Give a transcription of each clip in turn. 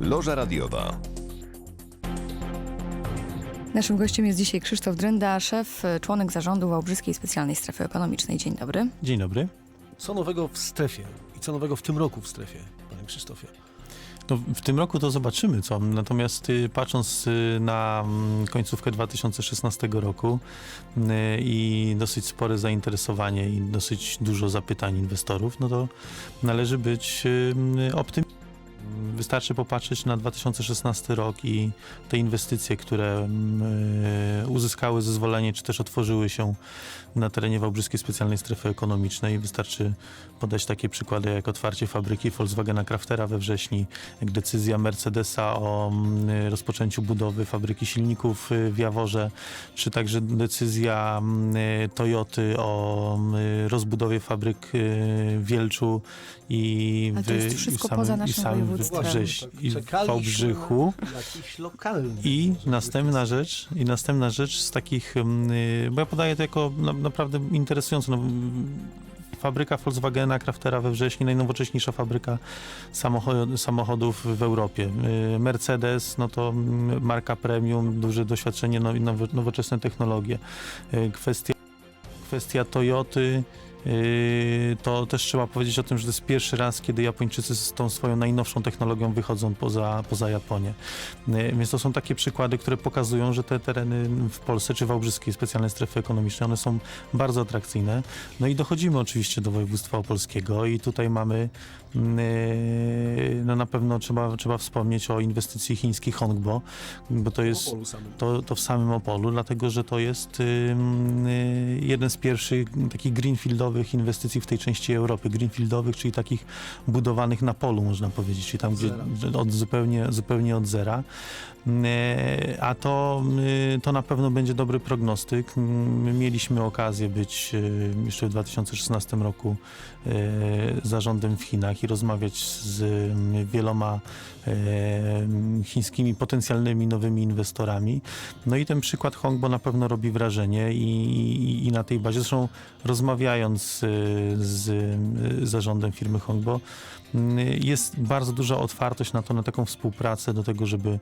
Loża radiowa. Naszym gościem jest dzisiaj Krzysztof Drenda, szef, członek zarządu Wałbrzyskiej Specjalnej Strefy Ekonomicznej. Dzień dobry. Dzień dobry. Co nowego w strefie i co nowego w tym roku w strefie, panie Krzysztofie? No, w tym roku to zobaczymy co. Natomiast y, patrząc y, na mm, końcówkę 2016 roku y, i dosyć spore zainteresowanie i dosyć dużo zapytań inwestorów, no to należy być optymistą. Wystarczy popatrzeć na 2016 rok i te inwestycje, które mm, y, uzyskały zezwolenie, czy też otworzyły się na terenie Wałbrzyskiej Specjalnej Strefy Ekonomicznej. Wystarczy podać takie przykłady jak otwarcie fabryki Volkswagena Craftera we wrześni, jak decyzja Mercedesa o mm, rozpoczęciu budowy fabryki silników y, w Jaworze, czy także decyzja mm, Toyoty o rozbudowie fabryk w Wielczu i w, i w samym, i w samym województwem. Wrześ, Tak i Wałbrzychu. I następna rzecz, i następna rzecz z takich, mm, y, bo ja podaję to jako na, naprawdę interesujące. No, fabryka Volkswagena Craftera we wrześniu, najnowocześniejsza fabryka samocho- samochodów w Europie. Y, Mercedes, no to mm, marka premium, duże doświadczenie, no, nowoczesne technologie. Y, Kwestia, kwestia Toyoty, to też trzeba powiedzieć o tym, że to jest pierwszy raz, kiedy Japończycy z tą swoją najnowszą technologią wychodzą poza, poza Japonię. Yy, Więc to są takie przykłady, które pokazują, że te tereny w Polsce, czy Wałbrzyskiej Specjalnej Strefy Ekonomicznej, one są bardzo atrakcyjne. No i dochodzimy oczywiście do województwa opolskiego i tutaj mamy, yy, no na pewno trzeba, trzeba wspomnieć o inwestycji chińskiej Hongbo, bo to jest to, to w samym Opolu, dlatego że to jest ym, y, jeden z pierwszych takich greenfieldowych inwestycji w tej części Europy. Greenfieldowych, czyli takich budowanych na polu, można powiedzieć, czyli tam, gdzie od, zupełnie, zupełnie od zera. Y, A to, y, to na pewno będzie dobry prognostyk. My mieliśmy okazję być y, jeszcze w 2016 roku zarządem w Chinach i rozmawiać z wieloma e, chińskimi potencjalnymi nowymi inwestorami. No i ten przykład Hongbo na pewno robi wrażenie i, i, i na tej bazie, zresztą rozmawiając e, z e, zarządem firmy Hongbo, jest bardzo duża otwartość na to, na taką współpracę, do tego, żeby,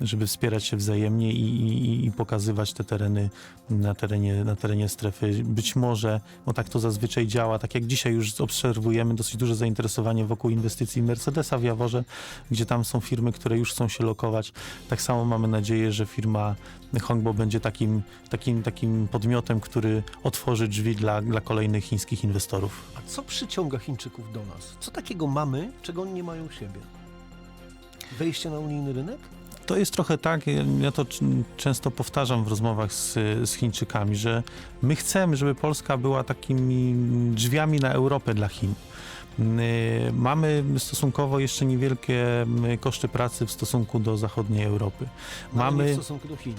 żeby wspierać się wzajemnie i, i, i pokazywać te tereny na terenie, na terenie strefy. Być może, bo tak to zazwyczaj działa, tak jak dzisiaj już obserwujemy dosyć duże zainteresowanie wokół inwestycji Mercedesa w Jaworze, gdzie tam są firmy, które już chcą się lokować. Tak samo mamy nadzieję, że firma Hongbo będzie takim, takim, takim podmiotem, który otworzy drzwi dla, dla kolejnych chińskich inwestorów. A co przyciąga Chińczyków do nas? Co takiego mamy, czego oni nie mają u siebie? Wejście na unijny rynek? To jest trochę tak, ja to często powtarzam w rozmowach z, z Chińczykami, że my chcemy, żeby Polska była takimi drzwiami na Europę dla Chin. My Mamy stosunkowo jeszcze niewielkie mm, koszty pracy w stosunku do zachodniej Europy. Mamy w stosunku do Chin.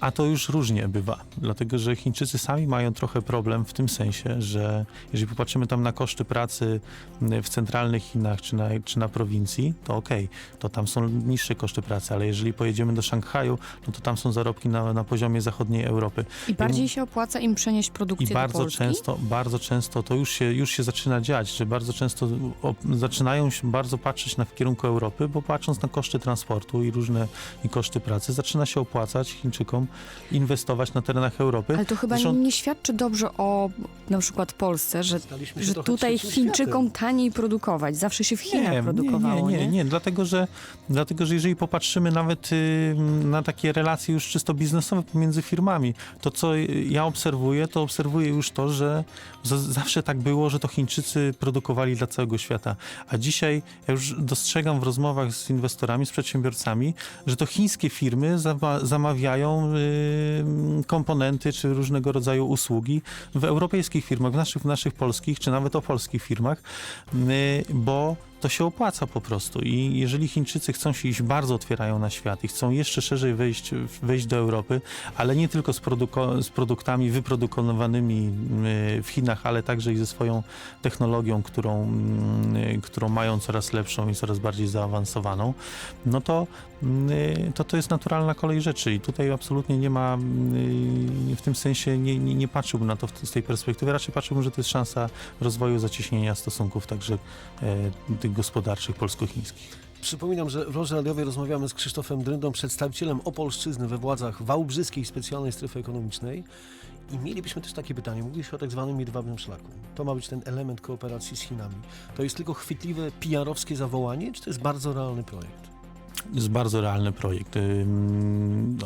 A to już różnie bywa, dlatego że Chińczycy sami mają trochę problem w tym sensie, że jeżeli popatrzymy tam na koszty pracy m, w centralnych Chinach czy na, czy na prowincji, to okej, to tam są niższe koszty pracy, ale jeżeli pojedziemy do Szanghaju, no to tam są zarobki na, na poziomie zachodniej Europy. I bardziej się opłaca im przenieść produkcję I do bardzo Polski? często, bardzo często to już się, już się zaczyna dziać, że bardzo często o, zaczynają się bardzo patrzeć na w kierunku Europy, bo patrząc na koszty transportu i różne i koszty pracy, zaczyna się opłacać Chińczykom inwestować na terenach Europy. Ale to chyba Zresztą- nie świadczy dobrze o na przykład Polsce, że, że tutaj Chińczykom światem. taniej produkować. Zawsze się w Chinach nie, produkowało, nie, nie, nie, nie, dlatego że, dlatego, że jeżeli popatrzymy nawet y, na takie relacje już czysto biznesowe pomiędzy firmami, to co ja obserwuję, to obserwuję już to, że z- zawsze tak było, że to Chińczycy produkowali dla całego świata. A dzisiaj ja już dostrzegam w rozmowach z inwestorami, z przedsiębiorcami, że to chińskie firmy zama- zamawiają y, komponenty czy różnego rodzaju usługi w europejskich firmach, w naszych, w naszych polskich, czy nawet o polskich firmach, y, bo to się opłaca po prostu. I jeżeli Chińczycy chcą się iść, bardzo otwierają na świat i chcą jeszcze szerzej wejść, wejść do Europy, ale nie tylko z, produko- z produktami wyprodukowanymi y, w Chinach, ale także i ze swoją technologią, którą, y, którą mają coraz lepszą i coraz bardziej zaawansowaną, no to y, to, to jest naturalna kolej rzeczy i tutaj absolutnie nie ma w tym sensie, nie, nie, nie patrzyłbym na to z tej perspektywy, raczej patrzyłbym, że to jest szansa rozwoju, zacieśnienia stosunków także e, gospodarczych polsko-chińskich. Przypominam, że w Loży Radiowej rozmawiamy z Krzysztofem Dryndą, przedstawicielem Opolszczyzny we władzach Wałbrzyskiej Specjalnej Strefy Ekonomicznej. I mielibyśmy też takie pytanie. Mówiliśmy o tak zwanym jedwabnym szlaku. To ma być ten element kooperacji z Chinami. To jest tylko chwytliwe PR-owskie zawołanie, czy to jest bardzo realny projekt? Jest bardzo realny projekt.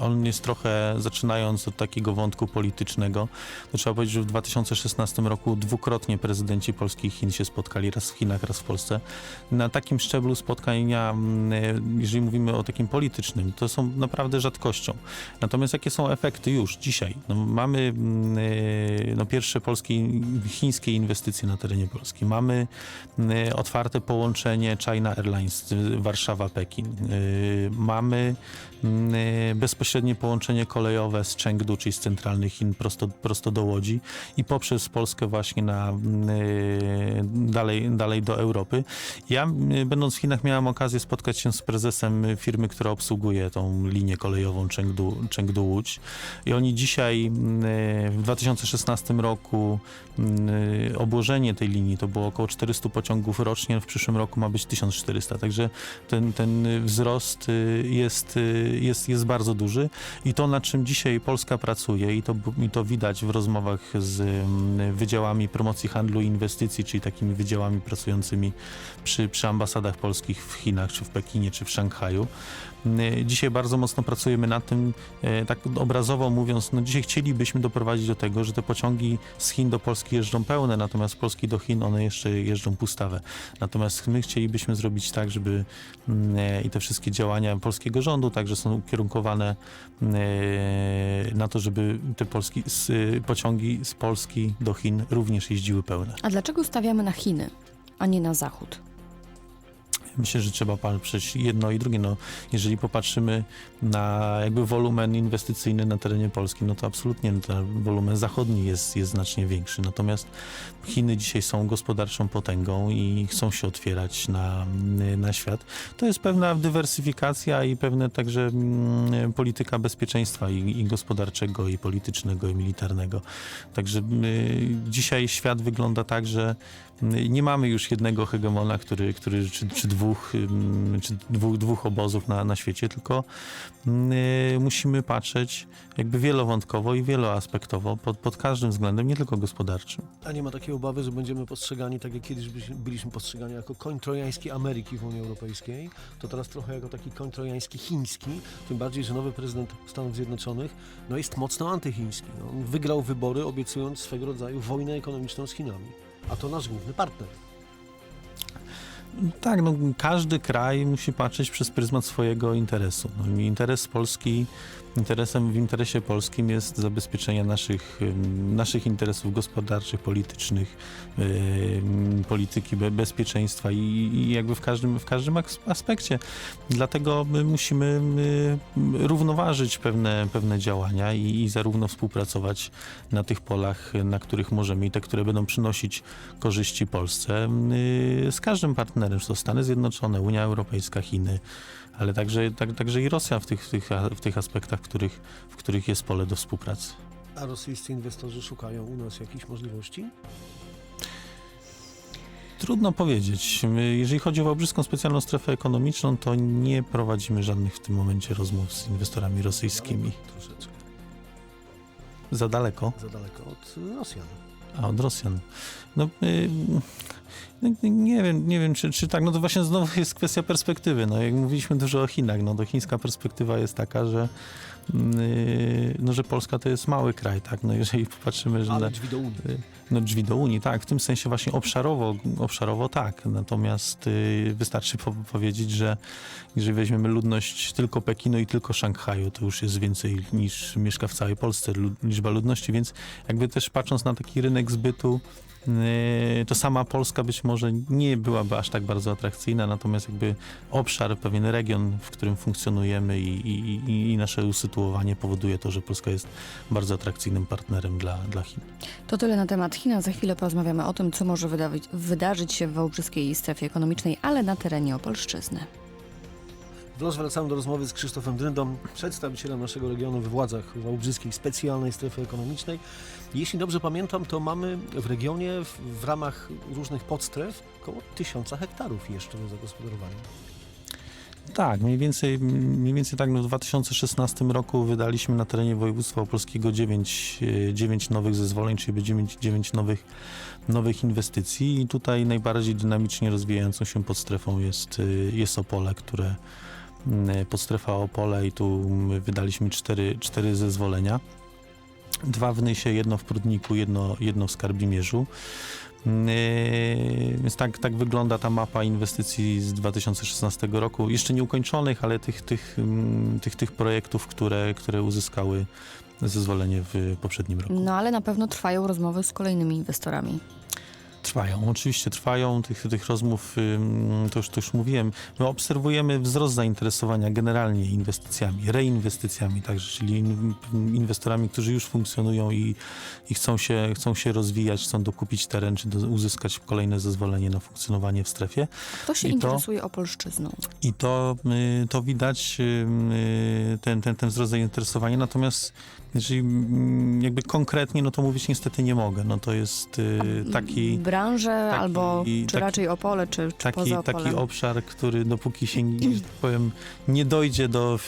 On jest trochę, zaczynając od takiego wątku politycznego, to trzeba powiedzieć, że w 2016 roku dwukrotnie prezydenci Polski i Chin się spotkali, raz w Chinach, raz w Polsce. Na takim szczeblu spotkania, jeżeli mówimy o takim politycznym, to są naprawdę rzadkością. Natomiast jakie są efekty już, dzisiaj? No, mamy y, no, pierwsze polskie, chińskie inwestycje na terenie Polski. Mamy y, otwarte połączenie China Airlines y, Warszawa-Pekin. Y, Mamy y, bezpośrednie połączenie kolejowe z Chengdu, czyli z centralnych Chin prosto, prosto do Łodzi i poprzez Polskę właśnie na, y, dalej, dalej do Europy. Ja będąc w Chinach miałem okazję spotkać się z prezesem firmy, która obsługuje tą linię kolejową Chengdu, Chengdu Łódź i oni dzisiaj w 2016 roku obłożenie tej linii to było około 400 pociągów rocznie, w przyszłym roku ma być 1400, także ten, ten y, wzrost y, jest, y, jest, jest bardzo duży i to, na czym dzisiaj Polska pracuje i to, i to widać w rozmowach z mm, wydziałami promocji handlu i inwestycji, czyli takimi wydziałami pracującymi przy, przy ambasadach polskich w Chinach, czy w Pekinie, czy w Szanghaju. Y, Dzisiaj bardzo mocno pracujemy nad tym, e, tak obrazowo mówiąc, no dzisiaj chcielibyśmy doprowadzić do tego, że te pociągi z Chin do Polski jeżdżą pełne, natomiast z Polski do Chin one jeszcze jeżdżą pustawe. Natomiast my chcielibyśmy zrobić tak, żeby mm, e, i te wszystkie działania polskiego rządu także są ukierunkowane e, na to, żeby te polski, e, pociągi z Polski do Chin również jeździły pełne. A dlaczego stawiamy na Chiny, a nie na Zachód? Myślę, że trzeba patrzeć jedno i drugie. No, jeżeli popatrzymy na jakby wolumen inwestycyjny na terenie Polski, no to absolutnie ten wolumen zachodni jest, jest znacznie większy. Natomiast Chiny dzisiaj są gospodarczą potęgą i chcą się otwierać na, na świat. To jest pewna dywersyfikacja i pewne także mm, polityka bezpieczeństwa i, i gospodarczego, i politycznego, i militarnego. Także y, dzisiaj świat wygląda tak, że nie mamy już jednego hegemona, który, który czy, czy dwóch, czy dwóch, dwóch obozów na, na świecie, tylko y, musimy patrzeć jakby wielowątkowo i wieloaspektowo pod, pod każdym względem, nie tylko gospodarczym. A nie ma takiej obawy, że będziemy postrzegani tak jak kiedyś byliśmy postrzegani jako koń trojański Ameryki w Unii Europejskiej, to teraz trochę jako taki koń trojański chiński, tym bardziej, że nowy prezydent Stanów Zjednoczonych no jest mocno antychiński. No, on wygrał wybory obiecując swego rodzaju wojnę ekonomiczną z Chinami, a to nasz główny partner. Tak, no, każdy kraj musi patrzeć przez pryzmat swojego interesu. No, interes Polski, interesem w interesie polskim jest zabezpieczenie naszych, naszych interesów gospodarczych, politycznych, polityki be, bezpieczeństwa i, jakby w każdym, w każdym aspekcie. Dlatego my musimy y, równoważyć pewne, pewne działania i, i zarówno współpracować na tych polach, na których możemy i te, które będą przynosić korzyści Polsce y, z każdym partnerem, czy to Stany Zjednoczone, Unia Europejska, Chiny, ale także, tak, także i Rosja w tych, w tych, w tych aspektach, w których, w których jest pole do współpracy. A rosyjscy inwestorzy szukają u nas jakichś możliwości? Trudno powiedzieć. My, Jeżeli chodzi o Wałbrzyską Specjalną Strefę Ekonomiczną, to nie prowadzimy żadnych w tym momencie rozmów z inwestorami rosyjskimi. Troszeczkę. Za daleko, Za daleko od Rosjan. a od Rosjan. No, y, nie wiem, nie wiem czy, czy tak, no to właśnie znowu jest kwestia perspektywy. No, jak mówiliśmy dużo o Chinach, no to chińska perspektywa jest taka, że, y, no, że Polska to jest mały kraj, tak? No, jeżeli popatrzymy, że... Ale drzwi do Unii. No drzwi do Unii, tak, w tym sensie właśnie obszarowo, obszarowo tak. Natomiast y, wystarczy po powiedzieć, że jeżeli weźmiemy ludność tylko Pekinu i tylko Szanghaju, to już jest więcej niż mieszka w całej Polsce lu- liczba ludności, więc jakby też patrząc na taki rynek zbytu, y, to sama Polska być może nie byłaby aż tak bardzo atrakcyjna, natomiast jakby obszar, pewien region, w którym funkcjonujemy i, i, i- nasze usytuowanie powoduje to, że Polska jest bardzo atrakcyjnym partnerem dla, dla Chin. To tyle na temat Chin, za chwilę porozmawiamy o tym, co może wydawić, wydarzyć się w Wałbrzyskiej Strefie Ekonomicznej, ale na terenie Opolszczyzny. Wraz wracamy do rozmowy z Krzysztofem Dryndą, przedstawicielem naszego regionu we władzach Wałbrzyskiej Specjalnej Strefy Ekonomicznej. Jeśli dobrze pamiętam, to mamy w regionie w, w ramach różnych podstref około tysiąca hektarów jeszcze do zagospodarowania. Tak, mniej więcej, mniej więcej tak no w 2016 roku wydaliśmy na terenie województwa opolskiego 9, 9 nowych zezwoleń, czyli 9, 9 nowych, nowych inwestycji i tutaj najbardziej dynamicznie rozwijającą się podstrefą jest, y, jest Opole, które podstrefa Opole i tu wydaliśmy cztery, cztery zezwolenia. Dwa w Nysie, jedno w Prudniku, jedno, jedno w Skarbimierzu. Yy, Więc tak, tak wygląda ta mapa inwestycji z 2016 roku. Jeszcze nie ukończonych, ale tych, tych, mm, tych, tych projektów, które, które uzyskały zezwolenie w poprzednim roku. No ale na pewno trwają rozmowy z kolejnymi inwestorami. Trwają, oczywiście trwają. Tych, tych rozmów, to już, to już mówiłem. My obserwujemy wzrost zainteresowania generalnie inwestycjami, reinwestycjami także, czyli in, inwestorami, którzy już funkcjonują i, i chcą, się, chcą się rozwijać, chcą dokupić teren, czy do, uzyskać kolejne zezwolenie na funkcjonowanie w strefie. Kto się I to- interesuje Opolszczyzną? I to, y, to widać, y, ten, ten, ten wzrost zainteresowania. Natomiast jeżeli jakby konkretnie, no to mówić niestety nie mogę. No to jest y, taki, Branże taki- albo czy taki- raczej Opole, czy, czy taki, poza Opolem? taki obszar, który dopóki się, tak powiem, nie dojdzie do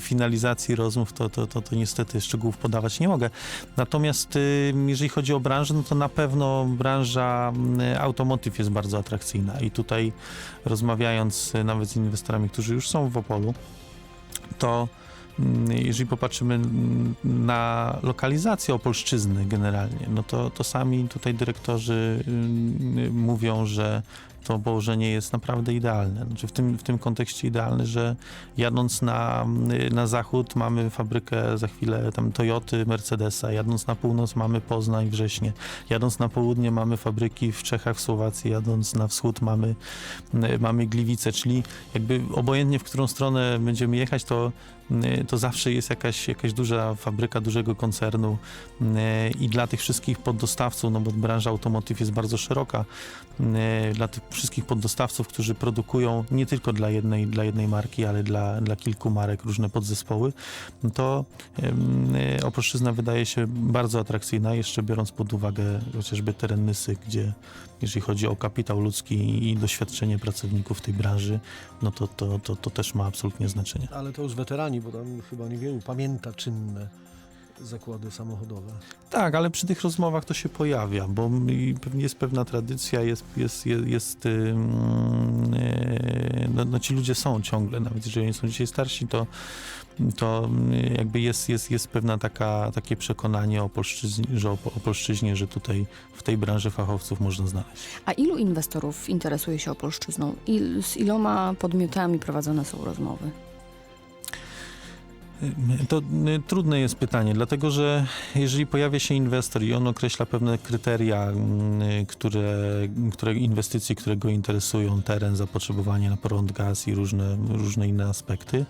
finalizacji rozmów, to, to, to, to niestety szczegółów podawać nie mogę. Natomiast y, jeżeli chodzi o branżę, no to na pewno branża y, automotive jest bardzo atrakcyjna i tutaj rozmawiając y, nawet z inwestorami, którzy już są w Opolu, to jeżeli popatrzymy mm, na lokalizację Opolszczyzny generalnie, no to, to sami tutaj dyrektorzy mm, mówią, że to położenie jest naprawdę idealne. Znaczy w, tym, w tym kontekście idealne, że jadąc na, na zachód mamy fabrykę za chwilę tam Toyoty, Mercedesa, jadąc na północ mamy Poznań, Wrześnie, jadąc na południe mamy fabryki w Czechach, w Słowacji, jadąc na wschód mamy, mamy Gliwice, czyli jakby obojętnie w którą stronę będziemy jechać, to, to zawsze jest jakaś, jakaś duża fabryka, dużego koncernu. I dla tych wszystkich poddostawców, no bo branża automotive jest bardzo szeroka, dla tych wszystkich poddostawców, którzy produkują nie tylko dla jednej, dla jednej marki, ale dla, dla kilku marek, różne podzespoły, to Opolszczyzna wydaje się bardzo atrakcyjna, jeszcze biorąc pod uwagę chociażby teren Nysy, gdzie jeżeli chodzi o kapitał ludzki i doświadczenie pracowników tej branży, no to, to, to, to też ma absolutnie znaczenie. Ale to już weterani, bo tam chyba niewielu pamięta czynne zakłady samochodowe. Tak, ale przy tych rozmowach to się pojawia, bo pewnie jest pewna tradycja, jest, jest, jest, jest yy, no, no ci ludzie są ciągle, nawet jeżeli oni są dzisiaj starsi, to, to jakby jest, jest, jest pewna taka, takie przekonanie o polszczyźnie, że, o, o polszczyźnie, że tutaj w tej branży fachowców można znaleźć. A ilu inwestorów interesuje się Opolszczyzną? Il, z iloma podmiotami prowadzone są rozmowy? To y, trudne jest pytanie, dlatego że jeżeli pojawia się inwestor i on określa pewne kryteria, y, które, które inwestycje, które go interesują, teren, zapotrzebowanie na prąd, gaz i różne, różne inne aspekty,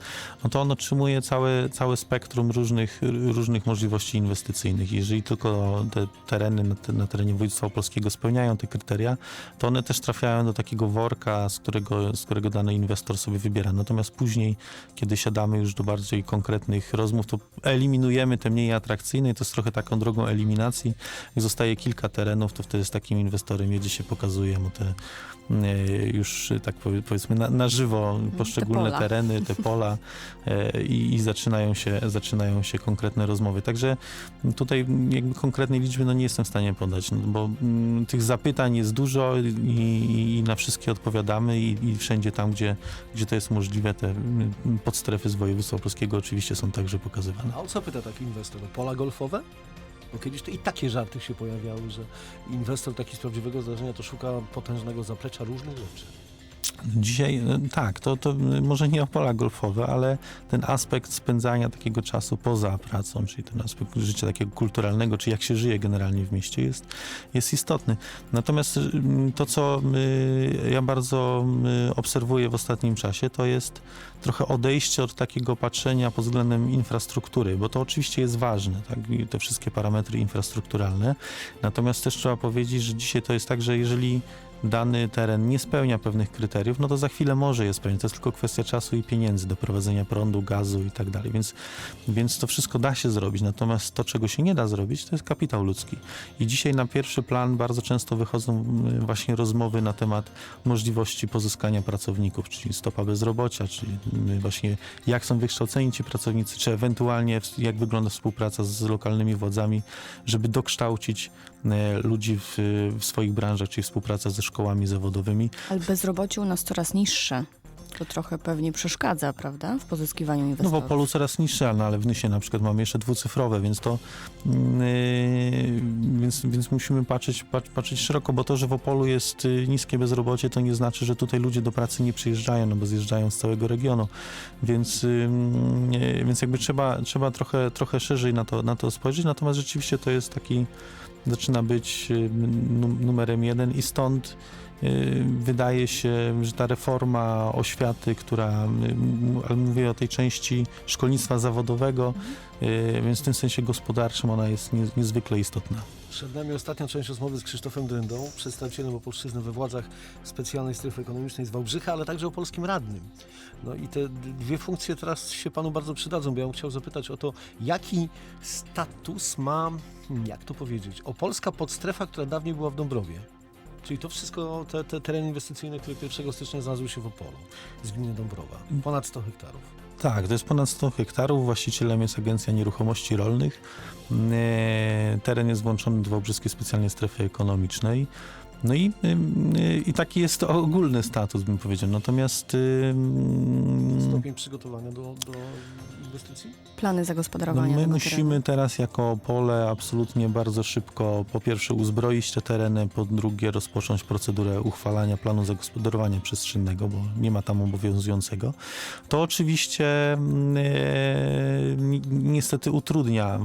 no to on otrzymuje całe, całe spektrum różnych, różnych możliwości inwestycyjnych. Jeżeli tylko te tereny na, na terenie województwa opolskiego spełniają te kryteria, to one też trafiają do takiego worka, z którego, z którego dany inwestor sobie wybiera. Natomiast później, kiedy siadamy już do bardziej konkretnych rozmów, to eliminujemy te mniej atrakcyjne i to jest trochę taką drogą eliminacji. Jak zostaje kilka terenów, to wtedy z takim inwestorem jedzie się, pokazuje mu te już tak powie- powiedzmy na, na żywo poszczególne pola. tereny, te pola e, i, i zaczynają, się, zaczynają się konkretne rozmowy. Także tutaj jakby konkretnej liczby no nie jestem w stanie podać, no, bo mm, tych zapytań jest dużo i, i na wszystkie odpowiadamy i, i wszędzie tam, gdzie, gdzie to jest możliwe, te mm, podstrefy z województwa polskiego oczywiście są także pokazywane. A o co pyta taki inwestor? Pola golfowe? Bo kiedyś to i takie żarty się pojawiały, że inwestor taki z prawdziwego zdarzenia to szuka potężnego zaplecza różnych rzeczy. Dzisiaj e, tak, to, to e, może nie o pola golfowe, ale ten aspekt spędzania takiego czasu poza pracą, czyli ten aspekt życia takiego kulturalnego, czy jak się żyje generalnie w mieście, jest, jest istotny. Natomiast mm, to, co y, ja bardzo y, obserwuję w ostatnim czasie, to jest trochę odejście od takiego patrzenia pod względem infrastruktury, bo to oczywiście jest ważne, tak, te wszystkie parametry infrastrukturalne. Natomiast też trzeba powiedzieć, że dzisiaj to jest tak, że jeżeli dany teren nie spełnia pewnych kryteriów, no to za chwilę może je spełnić. To jest tylko kwestia czasu i pieniędzy do prowadzenia prądu, gazu i tak dalej. Więc, więc to wszystko da się zrobić. Natomiast to, czego się nie da zrobić, to jest kapitał ludzki. I dzisiaj na pierwszy plan bardzo często wychodzą y, właśnie rozmowy na temat możliwości pozyskania pracowników, czyli stopa bezrobocia, czyli y, właśnie jak są wykształceni ci pracownicy, czy ewentualnie jak wygląda współpraca z lokalnymi władzami, żeby dokształcić e, ludzi w, w swoich branżach, czyli współpraca ze szkołami zawodowymi. Ale bezrobocie u nas coraz niższe. To trochę pewnie przeszkadza, prawda, w pozyskiwaniu No w inwestorów. Opolu coraz niższe, no ale w Nysie na przykład mamy jeszcze dwucyfrowe, więc to yy, więc, więc musimy patrzeć, pat, patrzeć szeroko, bo to, że w Opolu jest y, niskie bezrobocie, to nie znaczy, że tutaj ludzie do pracy nie przyjeżdżają, no bo zjeżdżają z całego regionu, więc, yy, więc jakby trzeba, trzeba trochę, trochę szerzej na to, na to spojrzeć, natomiast rzeczywiście to jest taki, zaczyna być y, num- numerem jeden i stąd y, wydaje się, że ta reforma oświaty, która, y, ale mówię o tej części szkolnictwa zawodowego, y, więc w tym sensie gospodarczym ona jest nie, niezwykle istotna. Przed nami ostatnia część rozmowy z Krzysztofem Drendą, przedstawicielem Opolszczyzny we władzach specjalnej strefy ekonomicznej z Wałbrzycha, ale także opolskim radnym. No i te dwie funkcje teraz się panu bardzo przydadzą, bo ja bym chciał zapytać o to, jaki status ma, hmm, jak to powiedzieć, opolska podstrefa, która dawniej była w Dąbrowie. Czyli to wszystko, te, te tereny inwestycyjne, które 1 stycznia znalazły się w Opolu, z gminy Dąbrowa. Ponad 100 hektarów. Tak, to jest ponad 100 hektarów. Właścicielem jest Agencja Nieruchomości Rolnych. E, Teren jest włączony do Wałbrzyskiej Specjalnej Strefy Ekonomicznej. No i, y, i taki jest to ogólny status, bym powiedział. Natomiast Stopień przygotowania do, do inwestycji? Plany no zagospodarowania my tego musimy terenu. teraz jako pole absolutnie bardzo szybko po pierwsze uzbroić te tereny, po drugie rozpocząć procedurę uchwalania planu zagospodarowania przestrzennego, bo nie ma tam obowiązującego. To oczywiście ni- niestety utrudnia,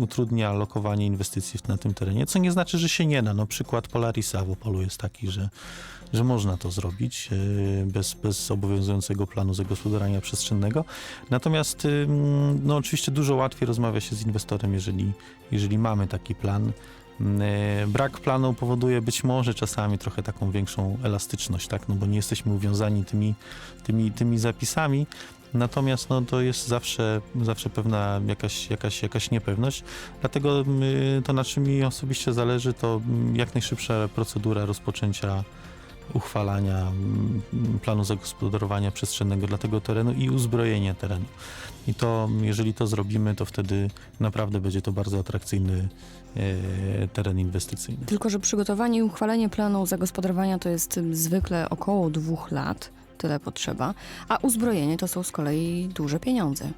utrudnia lokowanie inwestycji na tym terenie, co nie znaczy, że się nie da. No, przykład Polarisa w Opolu jest taki, że że można to zrobić e, bez, bez obowiązującego planu zagospodarowania przestrzennego. Natomiast no, oczywiście dużo łatwiej rozmawia się z inwestorem, jeżeli, jeżeli mamy taki plan. E, Brak planu powoduje być może czasami trochę taką większą elastyczność, tak? no bo nie jesteśmy uwiązani tymi, tymi, tymi zapisami. Natomiast no, to jest zawsze, zawsze pewna jakaś, jakaś, jakaś niepewność. Dlatego y, to, na czym mi osobiście zależy, to mm, jak najszybsza procedura rozpoczęcia uchwalania mm, planu zagospodarowania przestrzennego dla tego terenu i uzbrojenie terenu. I to, jeżeli to zrobimy, to wtedy naprawdę będzie to bardzo atrakcyjny e, teren inwestycyjny. Tylko, że przygotowanie i uchwalenie planu zagospodarowania to jest ym, zwykle około dwóch lat, tyle potrzeba, a uzbrojenie to są z kolei duże pieniądze.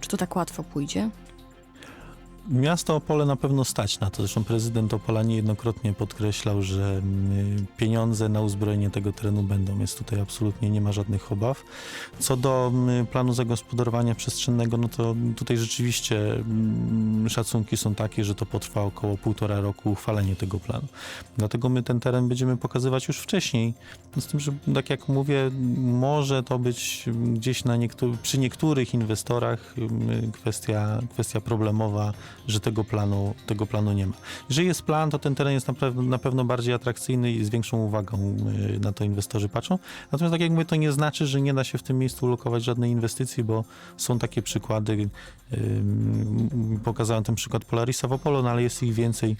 Czy to tak łatwo pójdzie? Miasto Opole na pewno stać na to. Zresztą prezydent Opola niejednokrotnie podkreślał, że mm, pieniądze na uzbrojenie tego terenu będą, więc tutaj absolutnie nie ma żadnych obaw. Co do mm, planu zagospodarowania przestrzennego, no to tutaj rzeczywiście mm, szacunki są takie, że to potrwa około półtora roku uchwalenie tego planu. Dlatego my ten teren będziemy pokazywać już wcześniej. Z tym, że tak jak mówię, może to być gdzieś na przy niektórych inwestorach kwestia, kwestia problemowa, że tego planu, tego planu nie ma. Jeżeli jest plan, to ten teren jest na pewno, na pewno bardziej atrakcyjny i z większą uwagą y, na to inwestorzy patrzą. Natomiast tak jak mówię, to nie znaczy, że nie da się w tym miejscu ulokować żadnej inwestycji, bo są takie przykłady. ym, Pokazałem ten przykład Polarisa w Opolu, no ale jest ich więcej,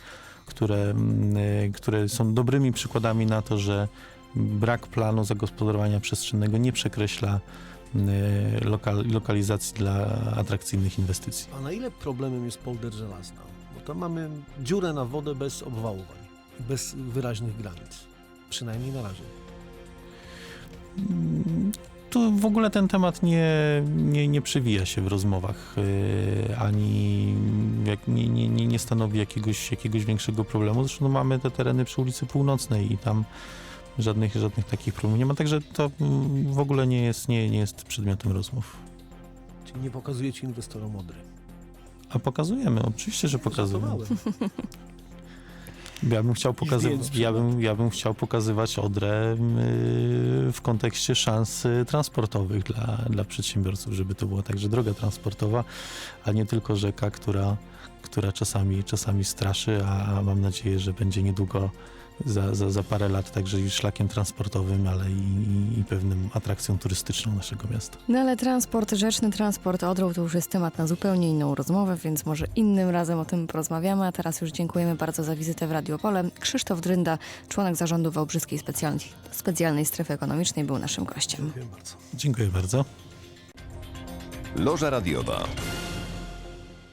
które, ym, y, które są dobrymi przykładami na to, że brak planu zagospodarowania przestrzennego nie przekreśla y, lokal, lokalizacji dla atrakcyjnych inwestycji. A na ile problemem jest polder żelazna? Bo tam mamy dziurę na wodę bez obwałowań, bez wyraźnych granic. Przynajmniej na razie. Mm, Tu w ogóle ten temat nie, nie, nie przewija się w rozmowach, yy, ani jak, nie, nie, nie, nie stanowi jakiegoś, jakiegoś większego problemu. Zresztą no, mamy te tereny przy ulicy Północnej i tam żadnych, żadnych takich problemów nie ma, także to mm, w ogóle nie jest, nie, nie jest przedmiotem rozmów. Czyli nie pokazujecie inwestorom Odry. A pokazujemy, oczywiście, że pokazujemy. Ja bym chciał pokazywać, ja bym, ja bym chciał pokazywać Odrę yy, w kontekście szans y, transportowych dla, dla przedsiębiorców, żeby to była także droga transportowa, a nie tylko rzeka, która, która czasami, czasami straszy, a mam nadzieję, że będzie niedługo za, za, za parę lat także i szlakiem transportowym, ale i, i pewnym atrakcją turystyczną naszego miasta. No ale transport, rzeczny transport Odrą to już jest temat na zupełnie inną rozmowę, więc może innym razem o tym porozmawiamy. A teraz już dziękujemy bardzo za wizytę w Radiopole. Krzysztof Drynda, członek zarządu Wałbrzyskiej Specjalnej, Specjalnej Strefy Ekonomicznej, był naszym gościem. Dziękuję bardzo. Dziękuję bardzo. Loża radiowa.